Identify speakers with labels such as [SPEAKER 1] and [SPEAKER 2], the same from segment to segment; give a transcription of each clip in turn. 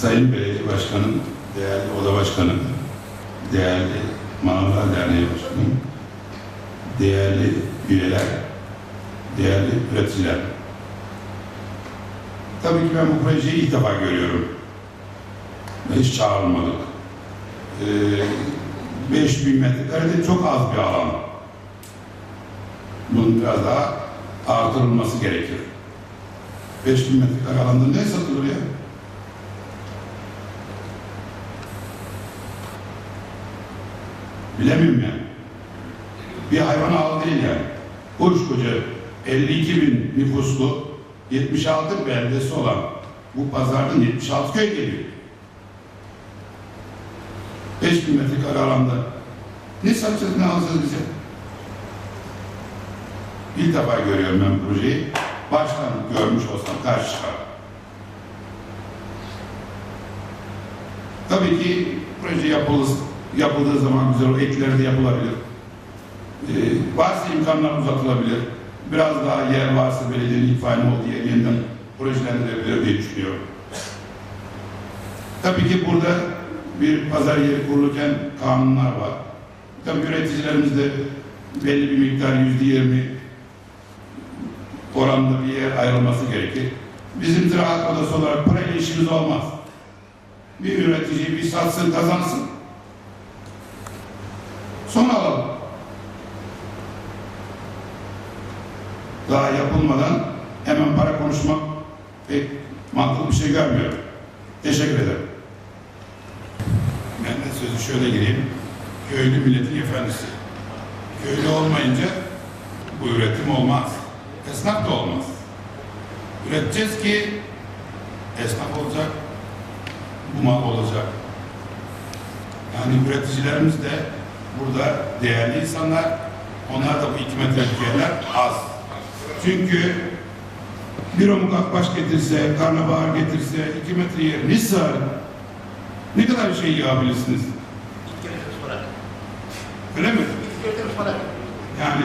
[SPEAKER 1] Sayın Belediye Başkanım, değerli Oda Başkanım, değerli Manavlar Derneği Başkanım, değerli üyeler, değerli üreticiler. Tabii ki ben bu projeyi ilk defa görüyorum. Hiç çağrılmadık. Ee, 5000 metrekarede çok az bir alan. Bunun biraz daha artırılması gerekir. 5000 metrekare alanda ne satılır ya? Bilemiyorum yani. Bir hayvan ağı değil yani. Koskoca 52 bin nüfuslu 76 beldesi olan bu pazardan 76 köy geliyor. 5 bin metrekare alanda ne satacağız ne alacağız bize? İlk defa görüyorum ben projeyi. Baştan görmüş olsam karşı çıkar. Tabii ki proje yapılır, yapıldığı zaman güzel o ekleri de yapılabilir. Ee, varsa imkanlar uzatılabilir. Biraz daha yer varsa belediyenin itfaiye olduğu yer yeniden projelendirilebilir diye düşünüyorum. Tabii ki burada bir pazar yeri kurulurken kanunlar var. Tabii üreticilerimiz de belli bir miktar yüzde yirmi oranda bir yer ayrılması gerekir. Bizim ziraat odası olarak parayla işimiz olmaz. Bir üretici bir satsın kazansın. Sonra alalım. Daha yapılmadan hemen para konuşmak pek mantıklı bir şey görmüyorum. Teşekkür ederim. Ben de sözü şöyle gireyim. Köylü milletin efendisi. Köylü olmayınca bu üretim olmaz. Esnaf da olmaz. Üreteceğiz ki esnaf olacak, bu mal olacak. Yani üreticilerimiz de burada değerli insanlar, onlar da bu iki metrelik yerler az. Çünkü bir omuk akbaş getirse, karnabahar getirse, iki metre yer ne sığar? Ne kadar şey yığabilirsiniz? Öyle mi? Yani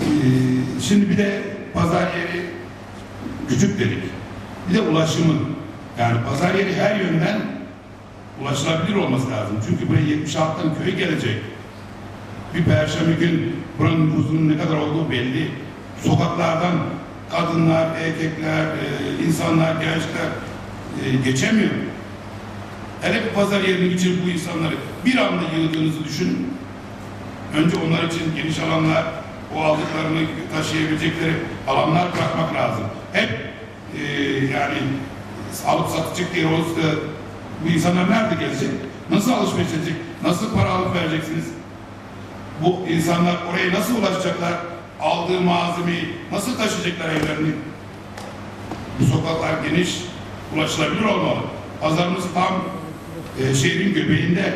[SPEAKER 1] eee, şimdi bir de pazar yeri küçük dedik. Bir de ulaşımın. Yani pazar yeri her yönden ulaşılabilir olması lazım. Çünkü buraya 76'dan köy gelecek. Bir perşembe gün buranın nüfusunun ne kadar olduğu belli. Sokaklardan kadınlar, erkekler, eee, insanlar, gençler eee, geçemiyor. Hele bir pazar yerine için bu insanları bir anda yığdığınızı düşünün. Önce onlar için geniş alanlar, o aldıklarını taşıyabilecekleri alanlar bırakmak lazım. Hep eee, yani alıp satacak diye olursa bu insanlar nerede gelecek? Nasıl alışveriş edecek? Nasıl para alıp vereceksiniz? Bu insanlar oraya nasıl ulaşacaklar? Aldığı malzemeyi nasıl taşıyacaklar evlerini? Bu sokaklar geniş, ulaşılabilir olmalı. Pazarımız tam e, şehrin göbeğinde.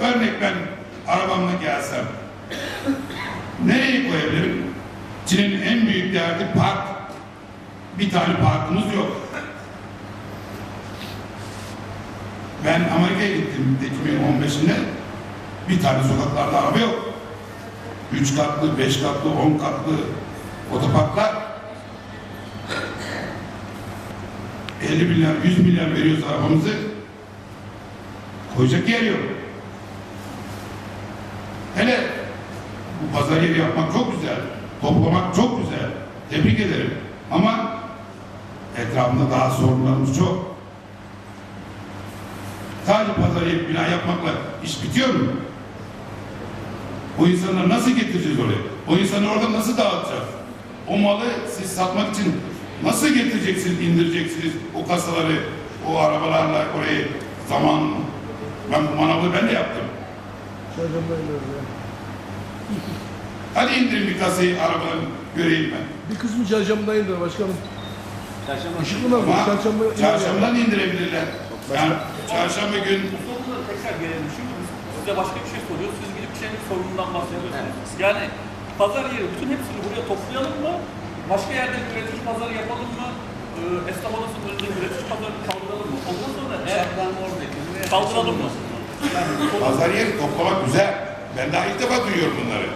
[SPEAKER 1] Örnek ben arabamla gelsem nereye koyabilirim? Çin'in en büyük derdi park. Bir tane parkımız yok. Ben Amerika'ya gittim Ekim'in 15'inde. Bir tane sokaklarda araba yok. Üç katlı, beş katlı, on katlı otoparklar 50 milyar, 100 milyar veriyoruz arabamızı koyacak yer yok. Hele bu pazar yeri yapmak çok güzel, toplamak çok güzel. Tebrik ederim. Ama etrafında daha sorunlarımız çok. Sadece pazar yeri bina yapmakla iş bitiyor mu? O insanları nasıl getireceğiz oraya? O insanları orada nasıl dağıtacağız? O malı siz satmak için nasıl getireceksiniz, indireceksiniz o kasaları, o arabalarla oraya zaman... Ben bu manavı ben de yaptım. Hadi indirin bir kasayı arabadan göreyim ben.
[SPEAKER 2] Bir kısmı çarşambadaydı başkanım.
[SPEAKER 3] Çarşamba
[SPEAKER 2] Işık mı Çarşamba
[SPEAKER 1] çarşambadan indirebilirler. Yani çarşamba gün
[SPEAKER 3] Sorunlara tekrar gelelim. Çünkü biz size başka bir şey soruyoruz. Siz gidip bir şeyin sorunundan bahsediyorsunuz. Yani pazar yeri bütün hepsini buraya toplayalım mı? Başka yerde bir üretici pazarı yapalım mı? Ee, esnaf odasının önünde üretici pazarı kaldıralım mı? Ondan sonra eğer kaldıralım mı?
[SPEAKER 1] pazar yeri toplamak güzel. Ben daha ilk defa duyuyorum bunları.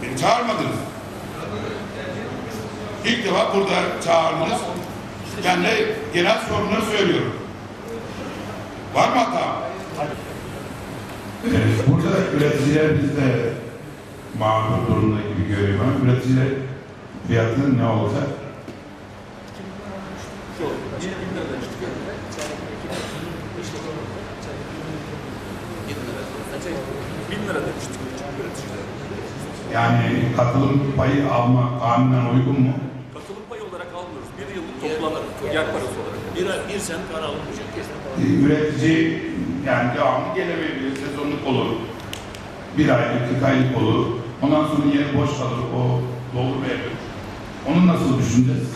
[SPEAKER 1] Beni çağırmadınız. İlk defa burada çağırdınız.
[SPEAKER 3] işte
[SPEAKER 1] Ben de genel sorunları söylüyorum. Var mı hata? Ee, burada üreticiler bizde mağdur durumda gibi görüyorum üreticiler fiyatının ne olacak? Yani katılım payı alma kanunen uygun mu?
[SPEAKER 3] Katılım payı olarak almıyoruz. Bir yıllık toplanır. Yer parası olarak.
[SPEAKER 4] Bir, bir sen para alınmayacak.
[SPEAKER 1] Ee, üretici yani devamlı gelemeyebilir, sezonluk olur. Bir aylık, iki aylık olur. Ondan sonra yeri boş kalır, o doldurmayabilir. Onu nasıl düşüneceğiz?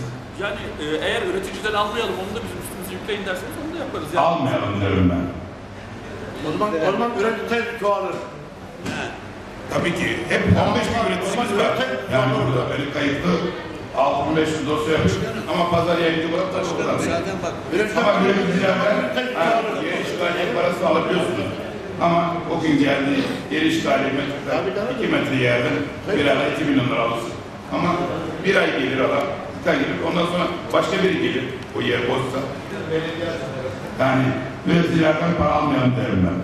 [SPEAKER 3] Yani e, eğer üreticiden almayalım onu da bizim üstümüze yükleyin derseniz onu da yaparız. Yani.
[SPEAKER 1] Almayalım derim ben.
[SPEAKER 5] O zaman, o zaman üretici çoğalır.
[SPEAKER 1] Tabii ki. Hep 15 bin üreticimiz var. Yani burada böyle kayıtlı 6500 dosya yapmış. Ama pazar yayıncı bırak tabii o kadar değil.
[SPEAKER 4] Zaten bak
[SPEAKER 1] Ama üreticilerden ha, yer işgaliye parası alabiliyorsunuz. Ama o gün geldi yer işgaliye metreden 2 metre yerden bir ara 2 milyon lira alırsın. Ama bir ay gelir adam, iki ay gelir. Ondan sonra başka biri gelir o yer boşsa. Yani üreticilerden para almayalım derim ben.